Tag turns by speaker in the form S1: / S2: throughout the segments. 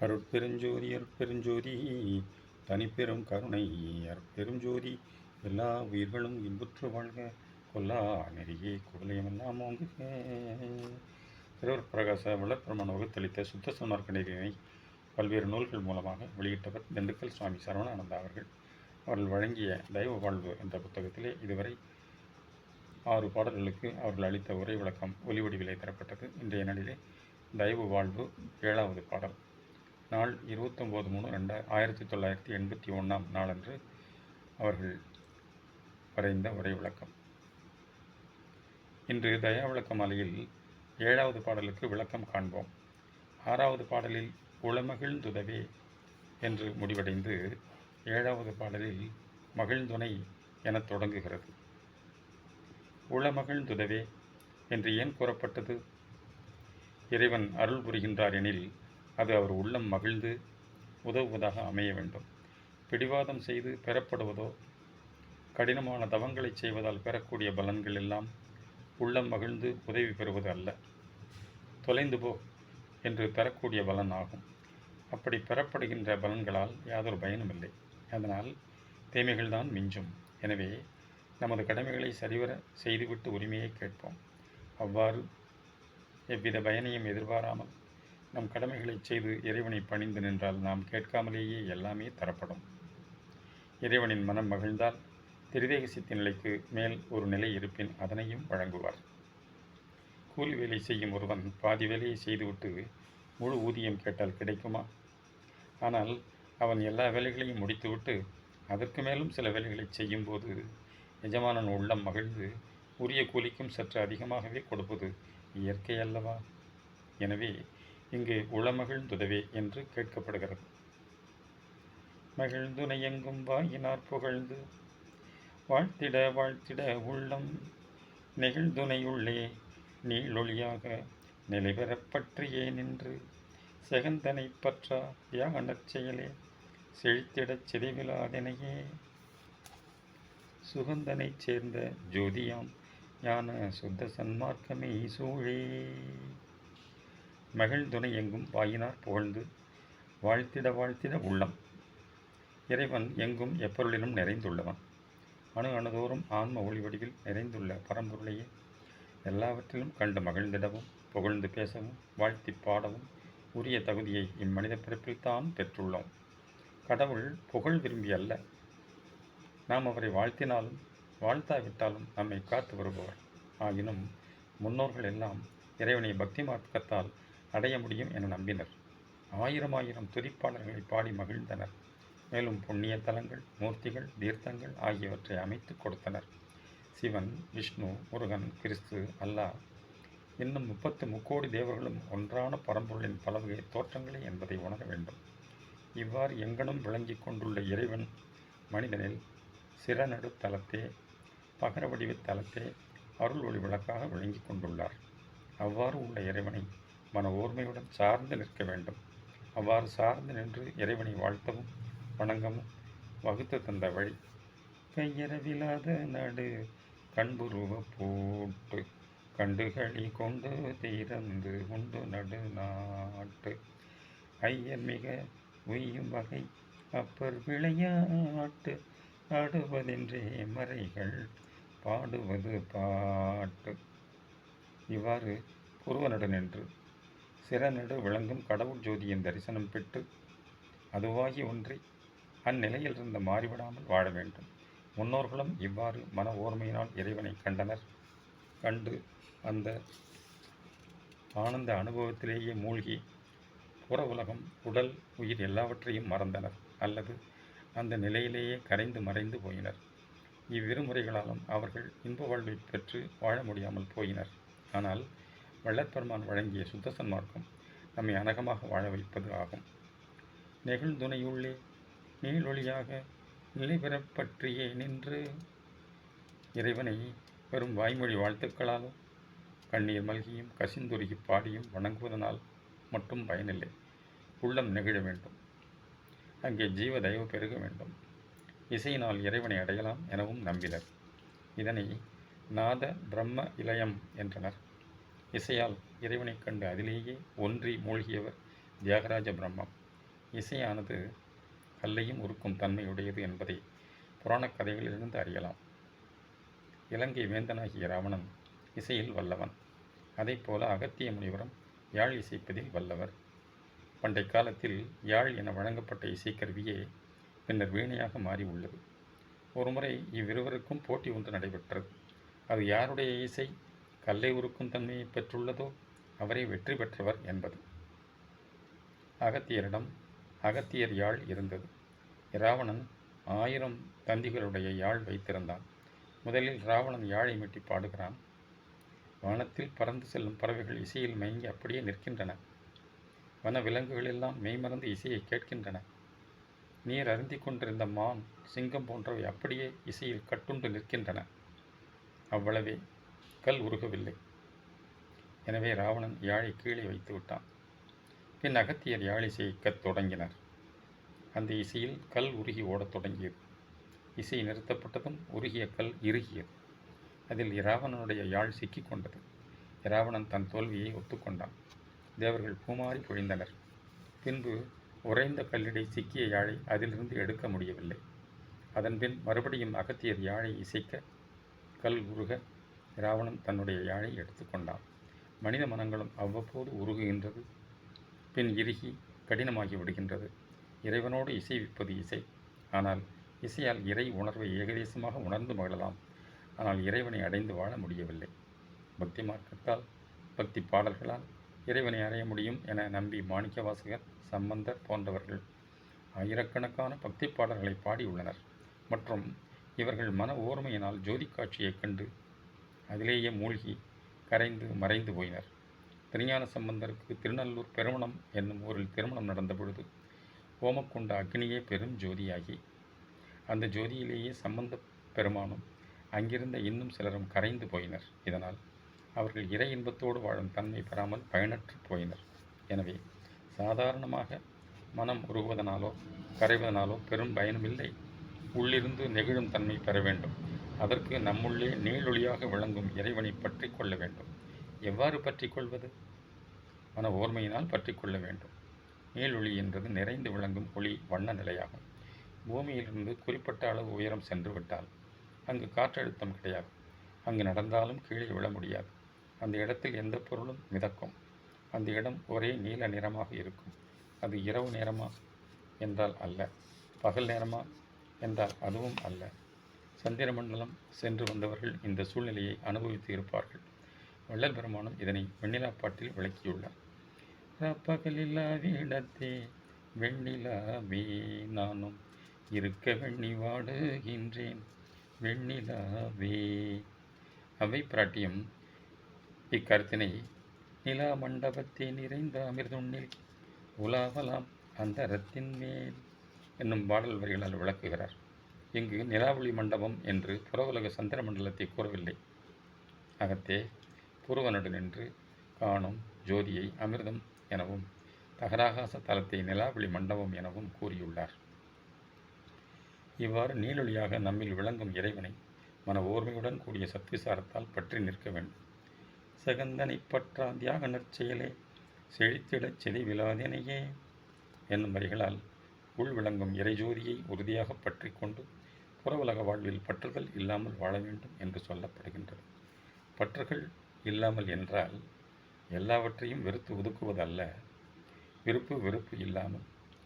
S1: அருட்பெருஞ்சோதி அருட்பெருஞ்சோதி தனிப்பெரும் கருணை. அருட்பெருஞ்சோதி எல்லா உயிர்களும் இன்புற்று வாழ்க. கொல்லா நெறியே குடலையமெல்லாம் ஓங்குக. திருவர் பிரகாச வளர்ப்பிரமாண வகுத்தளித்த சுத்த சன்மார்க்கணிகளை பல்வேறு நூல்கள் மூலமாக வெளியிட்டவர் திண்டுக்கல் சுவாமி சரவணானந்தா அவர்கள். அவர்கள் வழங்கிய தெய்வ வாழ்வு என்ற புத்தகத்திலே இதுவரை ஆறு பாடல்களுக்கு அவர்கள் அளித்த உரை விளக்கம் ஒலிவடிவிலே தரப்பட்டது. இன்றைய நாளிலே தெய்வ வாழ்வு ஏழாவது பாடல். நாள் இருபத்தொம்போது மூணு ரெண்டா ஆயிரத்தி தொள்ளாயிரத்தி எண்பத்தி ஒன்றாம் நாளன்று அவர்கள் வரைந்த உரை விளக்கம். இன்று தயா விளக்க மாலையில் ஏழாவது பாடலுக்கு விளக்கம் காண்போம். ஆறாவது பாடலில் உளமகிழ்ந்துதவே என்று முடிவடைந்து ஏழாவது பாடலில் மகிழ்ந்துணை எனத் தொடங்குகிறது. உளமகிழ்ந்துதவே என்று ஏன் கூறப்பட்டது? இறைவன் அருள் புரிகின்றார் எனில் அது அவர் உள்ளம் மகிழ்ந்து உதவுவதாக அமைய வேண்டும். பிடிவாதம் செய்து பெறப்படுவதோ கடினமான தவங்களை செய்வதால் பெறக்கூடிய பலன்கள் எல்லாம் உள்ளம் மகிழ்ந்து உதவி பெறுவது அல்ல. தொலைந்து போ என்று பெறக்கூடிய பலன் ஆகும். அப்படி பெறப்படுகின்ற பலன்களால் யாதொரு பயனும் இல்லை. அதனால் தீமைகள்தான் மிஞ்சும். எனவே நமது கடமைகளை சரிவர செய்துவிட்டு உரிமையை கேட்போம். அவ்வாறு எவ்வித பயனையும் எதிர்பாராமல் நம் கடமைகளை செய்து இறைவனை பணிந்து நின்றால் நாம் கேட்காமலேயே எல்லாமே தரப்படும். இறைவனின் மனம் மகிழ்ந்தால் திருதேக சித்தி நிலைக்கு மேல் ஒரு நிலை இருப்பின் அதனையும் வழங்குவார். கூலி வேலை செய்யும் ஒருவன் பாதி வேலையை செய்துவிட்டு முழு ஊதியம் கேட்டால் கிடைக்குமா? ஆனால் அவன் எல்லா வேலைகளையும் முடித்துவிட்டு அதற்கு மேலும் சில வேலைகளை செய்யும்போது எஜமானன் உள்ளம் மகிழ்ந்து உரிய கூலிக்கும் சற்று அதிகமாகவே கொடுப்பது இயற்கை அல்லவா? எனவே இங்கு உளமகிழ்ந்துதவே என்று கேட்கப்படுகிறது. மகிழ்ந்துணையெங்கும் வாயினார் புகழ்ந்து வாழ்த்திட வாழ்த்திட உள்ளம் நெகிழ்துணையுள்ளே நீளொளியாக நிலைபெறப் பற்றியே நின்று செகந்தனை பற்றா தியாகனச் செயலே செழித்திடச் சிதைவிலாதனையே சுகந்தனைச் சேர்ந்த ஜோதியாம் ஞான சுத்த சன்மார்க்கமே சூழே. மகிழ்ந்துணை எங்கும் வாயினார் புகழ்ந்து வாழ்த்திட வாழ்த்திட உள்ளம். இறைவன் எங்கும் எப்பொருளிலும் நிறைந்துள்ளவன். அணு அணுதோறும் ஆன்ம ஒளி வடிவில் நிறைந்துள்ள பரம்பொருளையே எல்லாவற்றிலும் கண்டு மகிழ்ந்திடவும் புகழ்ந்து பேசவும் வாழ்த்தி பாடவும் உரிய தகுதியை இம்மனித பிறப்பில் தான் பெற்றுள்ளோம். கடவுள் புகழ் விரும்பி அல்ல. நாம் அவரை வாழ்த்தினாலும் வாழ்த்தாவிட்டாலும் நம்மை காத்து வருபவர். ஆயினும் முன்னோர்கள் எல்லாம் இறைவனை பக்தி மார்க்கத்தால் அடைய முடியும் என நம்பினர். ஆயிரம் ஆயிரம் துதிப்பாளர்களை பாடி மகிழ்ந்தனர். மேலும் புண்ணிய தலங்கள் மூர்த்திகள் தீர்த்தங்கள் ஆகியவற்றை அமைத்து கொடுத்தனர். சிவன் விஷ்ணு முருகன் கிறிஸ்து அல்லாஹ். இன்னும் முப்பத்து முக்கோடி தேவர்களும் ஒன்றான பரம்பொருளின் பலவகை தோற்றங்களே என்பதை உணர வேண்டும். இவ்வாறு எங்கனும் விளங்கிக் கொண்டுள்ள இறைவன் மனிதனில் சிறநடு தலத்தே பகர வடிவ தலத்தே அருள் ஒளி விளக்காக விளங்கிக் கொண்டுள்ளார். அவ்வாறு உள்ள இறைவனை மன ஓர்மையுடன் சார்ந்து நிற்க வேண்டும். அவ்வாறு சார்ந்து நின்று இறைவனை வாழ்த்தவும் வணங்கவும் வகுத்து தந்த வழி கையறவிலாத நடு கண்புருவ போட்டு கண்டுகளி கொண்டு தீரந்து உண்டு நடு நாட்டு. ஐயர் மிக உய்யும் வகை அப்பர் விளையாட்டு ஆடுவதென்றே மறைகள் பாடுவது பாட்டு. இவ்வாறு புருவனடு நின்று சிறநடு விளங்கும் கடவுள் ஜோதியின் தரிசனம் பெற்று அதுவாகி ஒன்றி அந்நிலையில் இருந்து மாறிவிடாமல் வாழ வேண்டும். முன்னோர்களும் இவ்வாறு மன ஓர்மையினால் இறைவனை கண்டனர். கண்டு அந்த ஆனந்த அனுபவத்திலேயே மூழ்கி புற உலகம் உடல் உயிர் எல்லாவற்றையும் மறந்தனர். அல்லது அந்த நிலையிலேயே கரைந்து மறைந்து போயினர். இவ்விரு முறைகளாலும் அவர்கள் இன்ப வாழ்வை பெற்று வாழ முடியாமல் போயினர். ஆனால் வள்ளற்பெருமான் வழங்கிய சுத்த சன்மார்க்கம் நம்மை அனகமாக வாழ வைப்பது ஆகும். நெகிழ்ந்துணையுள்ளே நீளொளியாக நிலை பெறப்பற்றியே நின்று இறைவனை வெறும் வாய்மொழி வாழ்த்துக்களாலும் கண்ணீர் மல்கியும் கசிந்துருகி பாடியும் வணங்குவதனால் மட்டும் பயனில்லை உள்ளம் நெகிழ வேண்டும். அங்கே ஜீவ தயவு பெருக வேண்டும். இசையினால் இறைவனை அடையலாம் எனவும் நம்பினர். இதனை நாத பிரம்ம இலயம் என்றனர். இசையால் இறைவனைக் கண்டு அதிலேயே ஒன்றி மூழ்கியவர் தியாகராஜ பிரம்மம். இசையானது கல்லையும் உருக்கும் தன்மையுடையது என்பதை புராணக் கதைகளிலிருந்து அறியலாம். இலங்கை வேந்தனாகிய ராவணன் இசையில் வல்லவன். அதைப்போல அகத்திய முனிவரும் யாழ் இசைப்பதில் வல்லவர். பண்டை காலத்தில் யாழ் என வழங்கப்பட்ட இசைக்கருவியே பின்னர் வீணையாக மாறி உள்ளது. ஒருமுறை இவ்விருவருக்கும் போட்டி ஒன்று நடைபெற்றது. அது யாருடைய இசை? கல்லை உருக்கும் தன்மையை பெற்றுள்ளதோ அவரை வெற்றி பெற்றவர் என்பது. அகத்தியரிடம் அகத்தியர் யாழ் இருந்தது. இராவணன் ஆயிரம் தந்திகளுடைய யாழ் வைத்திருந்தான். முதலில் ராவணன் யாழை மீட்டி பாடுகிறான். வானத்தில் பறந்து செல்லும் பறவைகள் இசையில் மயங்கி அப்படியே நிற்கின்றன. வன விலங்குகள் எல்லாம் மெய்மறந்து இசையை கேட்கின்றன. நீர் அருந்திக் கொண்டிருந்த மான் சிங்கம் போன்றவை அப்படியே இசையில் கட்டுண்டு நிற்கின்றன. அவ்வளவே. கல் உருகவில்லை. எனவே ராவணன் யாழை கீழே வைத்து விட்டான். பின் அகத்தியர் யாழ் இசைக்கத் தொடங்கினர். அந்த இசையில் கல் உருகி ஓடத் தொடங்கியது. இசை நிறுத்தப்பட்டதும் உருகிய கல் இறுகியது. அதில் இராவணனுடைய யாழ் சிக்கிக் கொண்டது. இராவணன் தன் தோல்வியை ஒத்துக்கொண்டான். தேவர்கள் பூமாறி பொழிந்தனர் பின்பு உறைந்த கல்லிடை சிக்கிய யாழை அதிலிருந்து எடுக்க முடியவில்லை. அதன்பின் மறுபடியும் அகத்தியர் யாழை இசைக்க கல் உருக இராவணன் தன்னுடைய யாழை எடுத்துக்கொண்டான் மனித மனங்களும் அவ்வப்போது உருகுகின்றது. பின் இறுகி கடினமாகி விடுகின்றது. இறைவனோடு இசைவிப்பது இசை. ஆனால் இசையால் இறை உணர்வை ஏகதேசமாக உணர்ந்து மகிழலாம். ஆனால் இறைவனை அடைந்து வாழ முடியவில்லை. பக்தி மார்க்கத்தால் பக்தி பாடல்களால் இறைவனை அடைய முடியும் என நம்பி மாணிக்கவாசகர் சம்பந்தர் போன்றவர்கள் ஆயிரக்கணக்கான பக்தி பாடல்களை பாடியுள்ளனர். மற்றும் இவர்கள் மன ஓர்மையினால் ஜோதி காட்சியைக் கண்டு அதிலேயே மூழ்கி கரைந்து மறைந்து போயினர். திருஞான சம்பந்தருக்கு திருநல்லூர் பெருமணம் என்னும் ஊரில் திருமணம் நடந்த பொழுது ஓமக்குண்ட அக்னியே பெரும் ஜோதியாகி. அந்த ஜோதியிலேயே சம்பந்த பெருமானும் அங்கிருந்த இன்னும் சிலரும் கரைந்து போயினர். இதனால் அவர்கள் இறை இன்பத்தோடு வாழும் தன்மை பெறாமல் பயனற்று போயினர். எனவே சாதாரணமாக மனம் உருகுவதனாலோ கரைவதனாலோ பெரும் பயனுமில்லை. உள்ளிருந்து நெகிழும் தன்மை பெற வேண்டும். அதற்கு நம்முள்ளே நீளொளியாக விளங்கும் இறைவனை பற்றி கொள்ள வேண்டும். எவ்வாறு பற்றி கொள்வது? மன ஓர்மையினால் பற்றி கொள்ள வேண்டும். நீளொளி என்பது நிறைந்து விளங்கும் ஒளி வண்ண நிலையாகும். பூமியிலிருந்து குறிப்பிட்ட அளவு உயரம் சென்று விட்டால் அங்கு காற்றழுத்தம் கிடையாது. அங்கு நடந்தாலும் கீழே விழ முடியாது. அந்த இடத்தில் எந்த பொருளும் மிதக்கும். அந்த இடம் ஒரே நீல நிறமாக இருக்கும். அது இரவு நேரமா? என்றால் அல்ல. பகல் நேரமா? என்றால் அதுவும் அல்ல. சந்திரமண்டலம் சென்று வந்தவர்கள் இந்த சூழ்நிலையை அனுபவித்து இருப்பார்கள். வள்ளல் பெருமானும் இதனை வெண்ணிலா பாட்டில் விளக்கியுள்ளார். பகலில்லா வீடத்தே வெண்ணிலாவே நானும் இருக்க வெண்ணி வாடுகின்றேன். வெண்ணிலாவே அவை பிராட்டியம் இக்கருத்தினை நிலா மண்டபத்தே நிறைந்த அமிர்துண்ணில் உலாவலாம் அந்த ரத்தின் மேல் என்னும் பாடல் வரிகளால் விளக்குகிறார். இங்கு நிலாவளி மண்டபம் என்று புறவுலக சந்திர மண்டலத்தை கூறவில்லை. அகத்தே புருவனுடன் நின்று காணும் ஜோதியை அமிர்தம் எனவும் தகராகாச தலத்தை நிலாவளி மண்டபம் எனவும் கூறியுள்ளார். இவ்வாறு நீலொளியாக நம்மில் விளங்கும் இறைவனை மன ஓர்மையுடன் கூடிய சத்விசாரத்தால் பற்றி நிற்க வேண்டும். சகந்தனை பற்றா தியாக நற்செயலே செழித்திடச் செதிவிழாதினையே என்னும் வரிகளால் உள் விளங்கும் இறைஜோதியை உறுதியாக பற்றி கொண்டு புறவுலக வாழ்வில் பற்றுகள் இல்லாமல் வாழ வேண்டும் என்று சொல்லப்படுகின்றது. பற்றுகள் இல்லாமல் என்றால் எல்லாவற்றையும் வெறுத்து ஒதுக்குவதல்ல. விருப்பு வெறுப்பு இல்லாமல்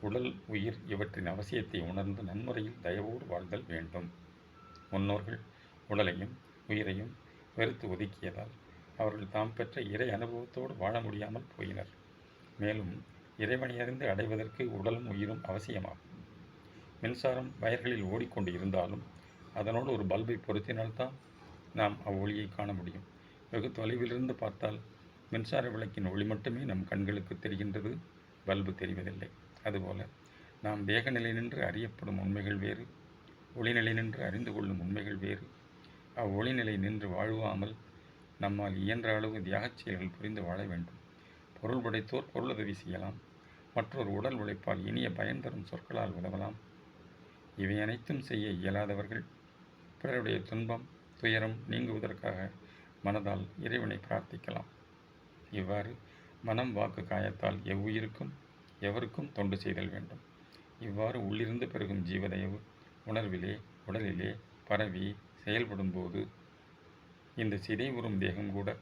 S1: உடல் உயிர் இவற்றின் அவசியத்தை உணர்ந்து நன்முறையில் தயவோடு வாழ்தல் வேண்டும். முன்னோர்கள் உடலையும் உயிரையும் வெறுத்து ஒதுக்கியதால் அவர்கள் தாம் பெற்ற இறை அனுபவத்தோடு வாழ முடியாமல் போயினர். மேலும் இறைவனை அறிந்து அடைவதற்கு உடலும் உயிரும் அவசியமாகும். மின்சாரம் வயர்களில் ஓடிக்கொண்டு இருந்தாலும் அதனோடு ஒரு பல்பை பொருத்தினால்தான் நாம் அவ்வொளியை காண முடியும். வெகு தொலைவிலிருந்து பார்த்தால் மின்சார விளக்கின் ஒளி மட்டுமே நம் கண்களுக்கு தெரிகின்றது பல்பு தெரிவதில்லை. அதுபோல நாம் வேகநிலை நின்று அறியப்படும் உண்மைகள் வேறு ஒளிநிலை நின்று அறிந்து கொள்ளும் உண்மைகள் வேறு. அவ்வொளிநிலை நின்று வாழ்வாமல் நம்மால் இயன்ற அளவு தியாகச் செயல்கள் புரிந்து வாழ வேண்டும். பொருள் படைத்தோர் பொருளுதவி செய்யலாம். மற்றொரு உடல் உழைப்பால் இனிய பயன் தரும் சொற்களால் உதவலாம் இவை அனைத்தும் செய்ய இயலாதவர்கள். பிறருடைய துன்பம் துயரம் நீங்குவதற்காக மனதால் இறைவனை பிரார்த்திக்கலாம். இவ்வாறு மனம் வாக்கு காயத்தால் எவ்வுயிருக்கும் எவருக்கும் தொண்டு செய்தல் வேண்டும். இவ்வாறு உள்ளிருந்து பெருகும் ஜீவதயவு உணர்விலே உடலிலே பரவி செயல்படும்போது இந்த சிதைவுறும் தேகம் கூட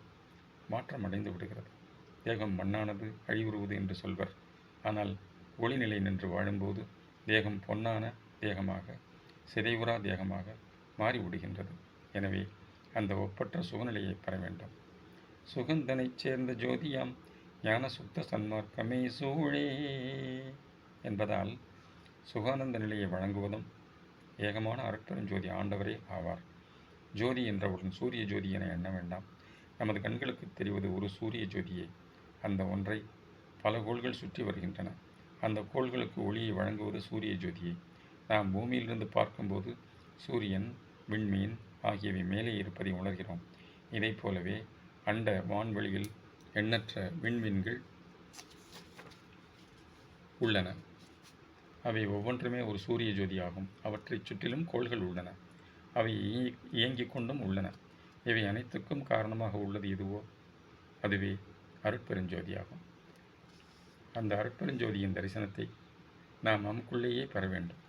S1: மாற்றமடைந்து விடுகிறது. தேகம் மண்ணானது அழிவுறுவது என்று சொல்வர். ஆனால் ஒளிநிலை நின்று வாழும்போது தேகம் பொன்னான தேகமாக சிதைவுறா தேகமாக மாறிவிடுகின்றது. எனவே அந்த ஒப்பற்ற சுகநிலையை பெற வேண்டும். சுகந்தனைச் சேர்ந்த ஜோதியாம் ஞான சுத்த சன்மார்க்கமே சூழே என்பதால் சுகானந்த நிலையை வழங்குவதும் ஏகமான அருட்பெருஞ்சோதி ஆண்டவரே ஆவார். ஜோதி என்றவுடன் சூரிய ஜோதி என எண்ண வேண்டாம். நமது கண்களுக்கு தெரிவது ஒரு சூரிய ஜோதியை. அந்த ஒன்றை பல கோள்கள் சுற்றி வருகின்றன. அந்த கோள்களுக்கு ஒளியை வழங்குவது சூரிய ஜோதியை. நாம் பூமியிலிருந்து பார்க்கும்போது சூரியன் விண்மீன் ஆகியவை மேலே இருப்பதை உணர்கிறோம். இதைப் போலவே அண்ட வான்வெளியில் எண்ணற்ற விண்மீன்கள் உள்ளன. அவை ஒவ்வொன்றுமே ஒரு சூரிய ஜோதியாகும். அவற்றைச் சுற்றிலும் கோள்கள் உள்ளன. அவை இயங்கிக் கொண்டும் உள்ளன. இவை அனைத்துக்கும் காரணமாக உள்ளது எதுவோ அதுவே அருட்பெருஞ்சோதியாகும். அந்த அருட்பெருஞ்சோதியின் தரிசனத்தை நாம் நமக்குள்ளேயே பெற வேண்டும்.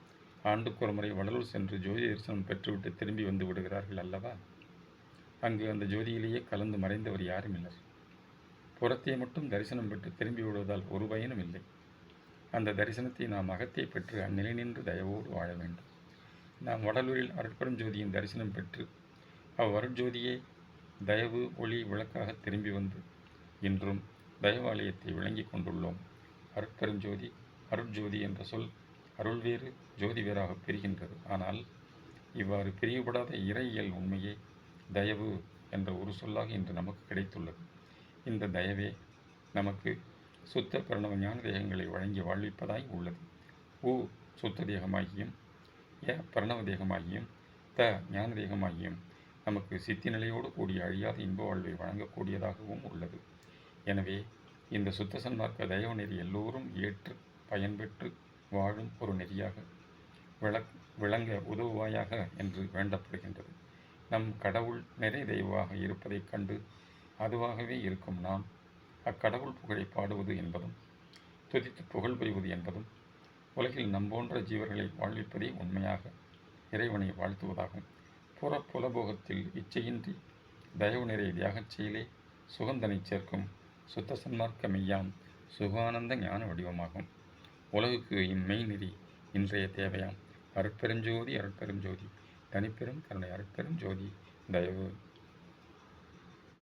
S1: ஆண்டுக்கு ஒரு முறை வடலூர் சென்று ஜோதி தரிசனம் பெற்றுவிட்டு திரும்பி வந்து விடுகிறார்கள் அல்லவா? அங்கு அந்த ஜோதியிலேயே கலந்து மறைந்தவர் யாரும் இல்லை புறத்தை மட்டும் தரிசனம் பெற்று திரும்பி விடுவதால் ஒரு பயனும் இல்லை. அந்த தரிசனத்தை நாம் அகத்தை பெற்று அந்நிலை நின்று தயவோடு வாழ வேண்டும். நாம் வடலூரில் அருட்பெரும் ஜோதியின் தரிசனம் பெற்று அவ்வருட்ஜோதியே தயவு ஒளி விளக்காக திரும்பி வந்து இன்றும் தயவாலயத்தை விளங்கி கொண்டுள்ளோம். அருட்பெருஞ்சோதி அருட்ஜோதி என்ற சொல் அருள் வேறு ஜோதி வேறாக பிரிகின்றது. ஆனால் இவ்வாறு பிரிவுபடாத இறையியல் உண்மையே தயவு என்ற ஒரு சொல்லாக இன்று நமக்கு கிடைத்துள்ளது. இந்த தயவே நமக்கு சுத்த பிரணவ ஞான தேகங்களை வழங்கி வாழ்விப்பதாய் உள்ளது. ஊ சுத்த தேகமாகியும் எ பிரணவ தேகமாகியும் த ஞான தேகமாகியும் நமக்கு சித்தி நிலையோடு கூடிய அழியாத இன்ப வாழ்வை வழங்கக்கூடியதாகவும் உள்ளது. எனவே இந்த சுத்த சன்மார்க்க தயவு நெறி எல்லோரும் ஏற்று பயன்பெற்று வாழும் ஒரு நெறியாக விளக் விளங்க உதவுவாயாக என்று வேண்டப்படுகின்றது. நம் கடவுள் நிறை தெய்வமாக இருப்பதைக் கண்டு அதுவாகவே இருக்கும் நாம். அக்கடவுள் புகழை பாடுவது என்பதும் துதித்து புகழ் புரிவது என்பதும் உலகில் நம்போன்ற ஜீவர்களை வாழ்விப்பதே உண்மையாக இறைவனை வாழ்த்துவதாகும். புற புலபோகத்தில் இச்சையின்றி தயவு நிறை தியாகச் செயலே சுகந்தனை சேர்க்கும் சுத்த சன்மார்க்க மெய்யாம் சுகானந்த ஞான வடிவமாகும். உலகுக்கு இம்மெய் நெறி இன்றைய தேவையாம். அருட்பெருஞ்சோதி அருட்பெருஞ்சோதி. தனிப்பெரும் கருணை அருட்பெருஞ்சோதி. தயவு.